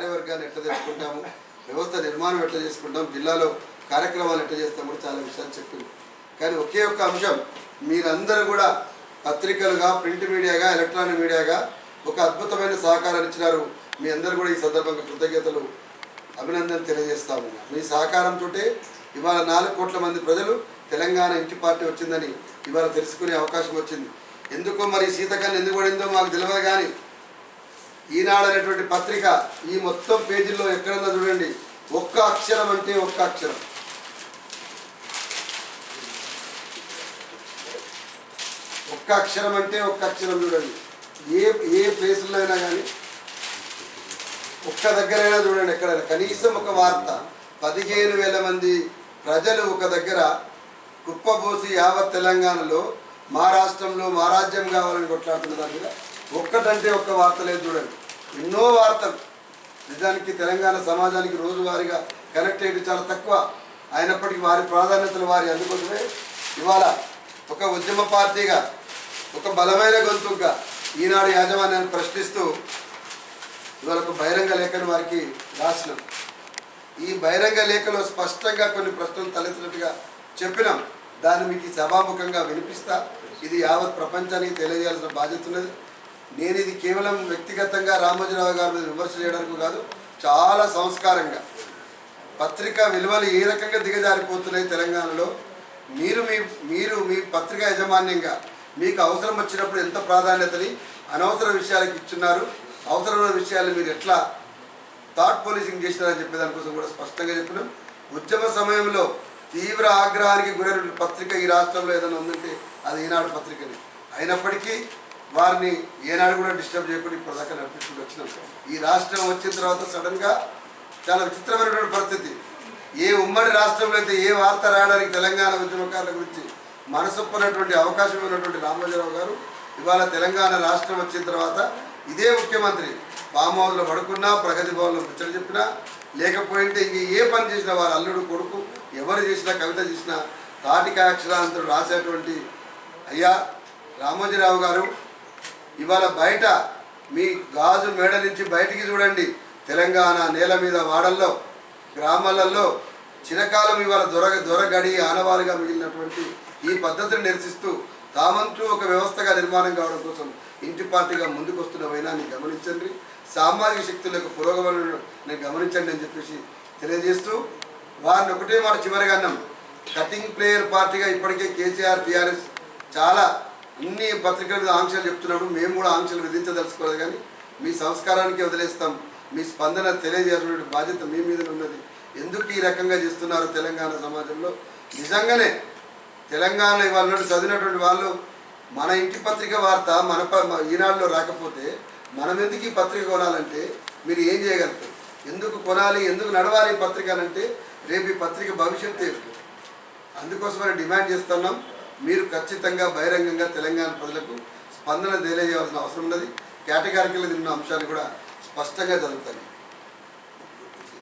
కార్యవర్గాన్ని ఎట్లా తెచ్చుకుంటాము వ్యవస్థ నిర్మాణం ఎట్లా చేసుకుంటాం జిల్లాలో కార్యక్రమాలు ఎట్లా చేస్తాం కూడా చాలా విషయాలు చెప్పింది. కానీ ఒకే ఒక్క అంశం మీరందరూ కూడా పత్రికలుగా ప్రింట్ మీడియాగా ఎలక్ట్రానిక్ మీడియాగా ఒక అద్భుతమైన సహకారాన్ని ఇచ్చినారు. మీ అందరూ కూడా ఈ సందర్భంగా కృతజ్ఞతలు అభినందన తెలియజేస్తా ఉన్నా మీ సహకారంతో ఇవాళ నాలుగు కోట్ల మంది ప్రజలు తెలంగాణ ఇంటి పార్టీ వచ్చిందని ఇవాళ తెలుసుకునే అవకాశం వచ్చింది. ఎందుకో మరి సీతకాన్ని ఎందుకు పడిందో మాకు తెలియదు కానీ ఈనాడు అనేటువంటి పత్రిక ఈ మొత్తం పేజీల్లో ఎక్కడన్నా చూడండి. ఒక్క అక్షరం అంటే ఒక్క అక్షరం. ఒక్క అక్షరం అంటే ఒక్క అక్షరం చూడండి. ఏ ఏ ప్లేసుల్లో అయినా కానీ ఒక్క దగ్గరైనా చూడండి ఎక్కడైనా. కనీసం ఒక వార్త పదిహేను వేల మంది ప్రజలు ఒక దగ్గర కుప్పబోసి యావత్ తెలంగాణలో మా రాష్ట్రంలో మా రాజ్యం కావాలని కొట్లాడుతున్న దగ్గర ఒక్కటంటే ఒక్క వార్త లేదు చూడండి. ఎన్నో వార్తలు. నిజానికి తెలంగాణ సమాజానికి రోజువారీగా కనెక్ట్ అయ్యేది చాలా తక్కువ. అయినప్పటికీ వారి ప్రాధాన్యతలు వారి అందుకోసమే ఇవాళ ఒక ఉద్యమ పార్టీగా ఒక బలమైన గొంతుగా ఈనాడు యాజమాన్యాన్ని ప్రశ్నిస్తూ ఇవాళ ఒక బహిరంగ లేఖను వారికి రాసినాం. ఈ బహిరంగ లేఖలో స్పష్టంగా కొన్ని ప్రశ్నలు తలెత్తినట్టుగా చెప్పినాం. దాన్ని మీకు సభాముఖంగా వినిపిస్తా. ఇది యావత్ ప్రపంచానికి తెలియజేయాల్సిన బాధ్యత ఉన్నది. నేను ఇది కేవలం వ్యక్తిగతంగా రామోజీరావు గారి మీద విమర్శ చేయడానికి కాదు చాలా సంస్కారంగా. పత్రికా విలువలు ఏ రకంగా దిగజారిపోతున్నాయి తెలంగాణలో మీరు మీ మీరు మీ పత్రికా యాజమాన్యంగా మీకు అవసరం వచ్చినప్పుడు ఎంత ప్రాధాన్యతని అనవసర విషయాలకు ఇచ్చున్నారు. అవసరమైన విషయాలు మీరు ఎట్లా థాట్ పోలీసింగ్ చేసినారని చెప్పే దానికోసం కూడా స్పష్టంగా చెప్పినాం ఉద్యమ సమయంలో తీవ్ర ఆగ్రహానికి గురైన పత్రిక ఈ రాష్ట్రంలో ఏదైనా ఉందంటే అది ఈనాడు పత్రికని. అయినప్పటికీ వారిని ఏనాడు కూడా డిస్టర్బ్ చేయకుండా ఇప్పుడు దాకా నడిపించుకుంటూ వచ్చినాం. ఈ రాష్ట్రం వచ్చిన తర్వాత సడన్గా చాలా విచిత్రమైనటువంటి పరిస్థితి. ఏ ఉమ్మడి రాష్ట్రంలో అయితే ఏ వార్త రాయడానికి తెలంగాణ ఉద్యమకారుల గురించి మనసొప్పనటువంటి అవకాశం ఉన్నటువంటి రామోజీరావు గారు ఇవాళ తెలంగాణ రాష్ట్రం వచ్చిన తర్వాత ఇదే ముఖ్యమంత్రి. ఫామ్ హౌస్లో పడుకున్నా ప్రగతి భవన్లో ముచ్చట చెప్పినా లేకపోయింటే ఇంక ఏ పని చేసినా వారి అల్లుడు కొడుకు ఎవరు చేసినా కవిత చేసినా తాటికాయ అక్షరాంతుడు రాసేటువంటి అయ్యా రామోజీరావు గారు ఇవాళ బయట మీ గాజు మేడ నుంచి బయటికి చూడండి. తెలంగాణ నేల మీద వాడల్లో గ్రామాలలో చిరకాలం ఇవాళ దొర దొరగడి ఆనవాలుగా మిగిలినటువంటి ఈ పద్ధతిని నిరసిస్తూ తామంటూ ఒక వ్యవస్థగా నిర్మాణం కావడం కోసం ఇంటి పార్టీగా ముందుకు వస్తున్న వైనాన్ని గమనించండి. సామాజిక శక్తుల యొక్క పురోగమనాన్ని గమనించండి అని చెప్పేసి తెలియజేస్తూ వారిని ఒకటే మాట చివరిగా అన్నాం. కటింగ్ ప్లేయర్ పార్టీగా ఇప్పటికే కేసీఆర్ టీఆర్ఎస్ చాలా ఇన్ని పత్రికల మీద ఆంక్షలు చెప్తున్నప్పుడు మేము కూడా ఆంక్షలు విధించదలుచుకోలేదు కానీ మీ సంస్కారానికి వదిలేస్తాం. మీ స్పందన తెలియజేసినటువంటి బాధ్యత మీ మీద ఉన్నది. ఎందుకు ఈ రకంగా చేస్తున్నారు తెలంగాణ సమాజంలో? నిజంగానే తెలంగాణ ఇవాళ చదివినటువంటి వాళ్ళు మన ఇంటి పత్రిక వార్త మన ప- ఈనాడులో రాకపోతే మనం ఎందుకు ఈ పత్రిక కొనాలంటే మీరు ఏం చేయగలుగుతారు? ఎందుకు కొనాలి? ఎందుకు నడవాలి ఈ పత్రిక అని అంటే రేపు ఈ పత్రిక భవిష్యత్తు ఏమిటి? అందుకోసమని డిమాండ్ చేస్తున్నాం. మీరు ఖచ్చితంగా బహిరంగంగా తెలంగాణ ప్రజలకు స్పందన తెలియజేయాల్సిన అవసరం ఉన్నది. కేటగారికలు నిన్న అంశాలు కూడా స్పష్టంగా జరుగుతాయి.